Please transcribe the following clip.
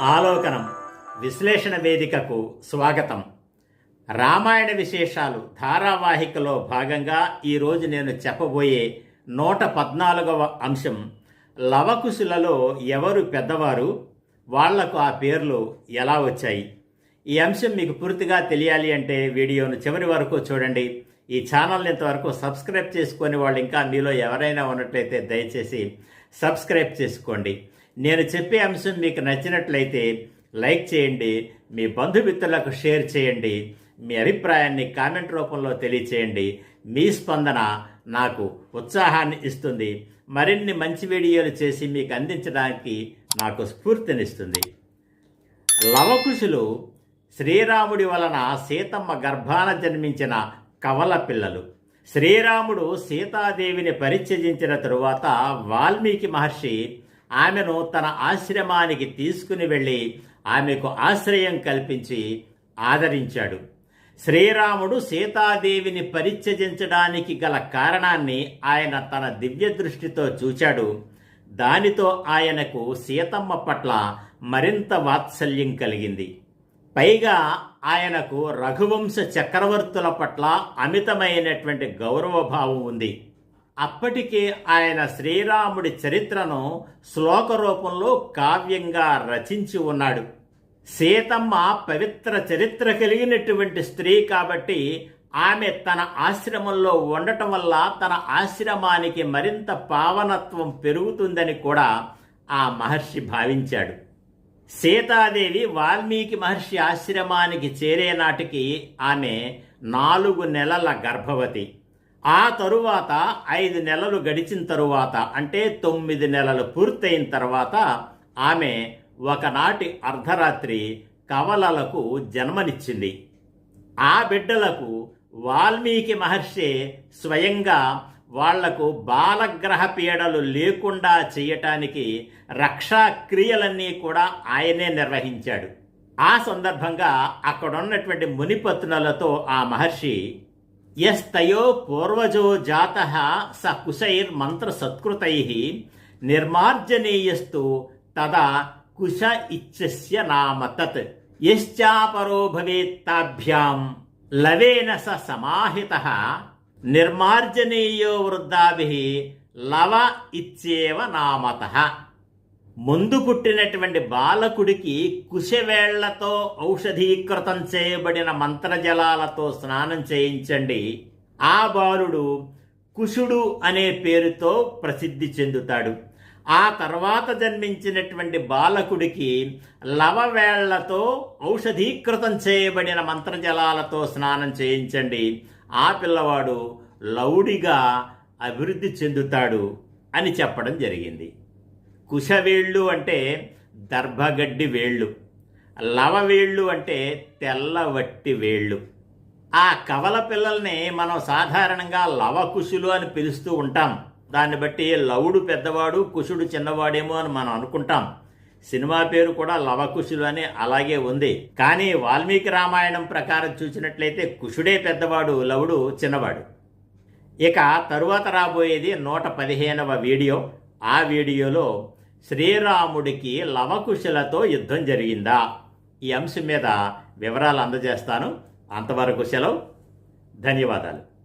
ఆలోకనం విశ్లేషణ వేదికకు స్వాగతం. రామాయణ విశేషాలు ధారావాహికలో భాగంగా ఈరోజు నేను చెప్పబోయే నూట పద్నాలుగవ అంశం లవకుశులలో ఎవరు పెద్దవారు వాళ్ళకు ఆ పేర్లు ఎలా వచ్చాయి? ఈ అంశం మీకు పూర్తిగా తెలియాలి అంటే వీడియోను చివరి వరకు చూడండి. ఈ ఛానల్ని ఇంతవరకు సబ్స్క్రైబ్ చేసుకొని వాళ్ళు ఇంకా మీలో ఎవరైనా ఉన్నట్లయితే దయచేసి సబ్స్క్రైబ్ చేసుకోండి. నేను చెప్పే అంశం మీకు నచ్చినట్లయితే లైక్ చేయండి మీ బంధుమిత్రులకు షేర్ చేయండి మీ అభిప్రాయాన్ని కామెంట్ రూపంలో తెలియచేయండి. మీ స్పందన నాకు ఉత్సాహాన్ని ఇస్తుంది. మరిన్ని మంచి వీడియోలు చేసి మీకు అందించడానికి నాకు స్ఫూర్తినిస్తుంది. లవకుశులు శ్రీరాముడి వలన సీతమ్మ గర్భాన జన్మించిన కవల పిల్లలు. శ్రీరాముడు సీతాదేవిని పరిత్యజించిన తరువాత వాల్మీకి మహర్షి ఆమెను తన ఆశ్రమానికి తీసుకుని వెళ్ళి ఆమెకు ఆశ్రయం కల్పించి ఆదరించాడు. శ్రీరాముడు సీతాదేవిని పరిత్యజించడానికి గల కారణాన్ని ఆయన తన దివ్య దృష్టితో చూచాడు. దానితో ఆయనకు సీతమ్మ పట్ల మరింత వాత్సల్యం కలిగింది. పైగా ఆయనకు రఘువంశ చక్రవర్తుల పట్ల అమితమైనటువంటి గౌరవభావం ఉంది. అప్పటికే ఆయన శ్రీరాముడి చరిత్రను శ్లోక రూపంలో కావ్యంగా రచించి ఉన్నాడు. సీతమ్మ పవిత్ర చరిత్ర కలిగినటువంటి స్త్రీ కాబట్టి ఆమె తన ఆశ్రమంలో ఉండటం వల్ల తన ఆశ్రమానికి మరింత పావనత్వం పెరుగుతుందని కూడా ఆ మహర్షి భావించాడు. సీతాదేవి వాల్మీకి మహర్షి ఆశ్రమానికి చేరే నాటికి ఆమె నాలుగు నెలల గర్భవతి. ఆ తరువాత ఐదు నెలలు గడిచిన తరువాత అంటే తొమ్మిది నెలలు పూర్తయిన తర్వాత ఆమె ఒకనాటి అర్ధరాత్రి కవలలకు జన్మనిచ్చింది. ఆ బిడ్డలకు వాల్మీకి మహర్షి స్వయంగా వాళ్ళకు బాలగ్రహ పీడలు లేకుండా చేయటానికి రక్షా క్రియలన్నీ కూడా ఆయనే నిర్వహించాడు. ఆ సందర్భంగా అక్కడున్నటువంటి మునిపత్నులతో ఆ మహర్షి ఎస్తయో పూర్వజో జాత స కుశైర్ మంత్ర సత్కృతై నిర్మార్జనేయస్తు తదా కుశ ఇచ్చస్య నామ తత్. యశ్చాపరో భవేత్తాభ్యాం. లవేన స సమాహిత. నిర్మార్జనేయో వృద్ధాభి లవ ఇచ్చేవ నామత ముందు పుట్టినటువంటి బాలకుడికి కుశవేళ్ళతో ఔషధీకృతం చేయబడిన మంత్రజలాలతో స్నానం చేయించండి. ఆ బాలుడు కుశుడు అనే పేరుతో ప్రసిద్ధి చెందుతాడు. ఆ తర్వాత జన్మించినటువంటి బాలకుడికి లవవేళ్ళతో ఔషధీకృతం చేయబడిన మంత్రజలాలతో స్నానం చేయించండి. ఆ పిల్లవాడు లౌడిగా అభివృద్ధి చెందుతాడు అని చెప్పడం జరిగింది. కుశవేళ్ళు అంటే దర్భగడ్డి వేళ్ళు. లవవేళ్ళు అంటే తెల్లవట్టి వేళ్ళు. ఆ కవల పిల్లల్ని మనం సాధారణంగా లవకుశులు అని పిలుస్తూ ఉంటాం. దాన్ని బట్టి లవుడు పెద్దవాడు కుశుడు చిన్నవాడేమో అని మనం అనుకుంటాం. సినిమా పేరు కూడా లవకుశులు అని అలాగే ఉంది. కానీ వాల్మీకి రామాయణం ప్రకారం చూసినట్లయితే కుశుడే పెద్దవాడు లవుడు చిన్నవాడు. ఇక తరువాత రాబోయేది నూట పదిహేనవ వీడియో. ఆ వీడియోలో శ్రీరాముడికి లవకుశలతో యుద్ధం జరిగిందా? ఈ అంశం మీద వివరాలు అందజేస్తాను. అంతవరకు సెలవు. ధన్యవాదాలు.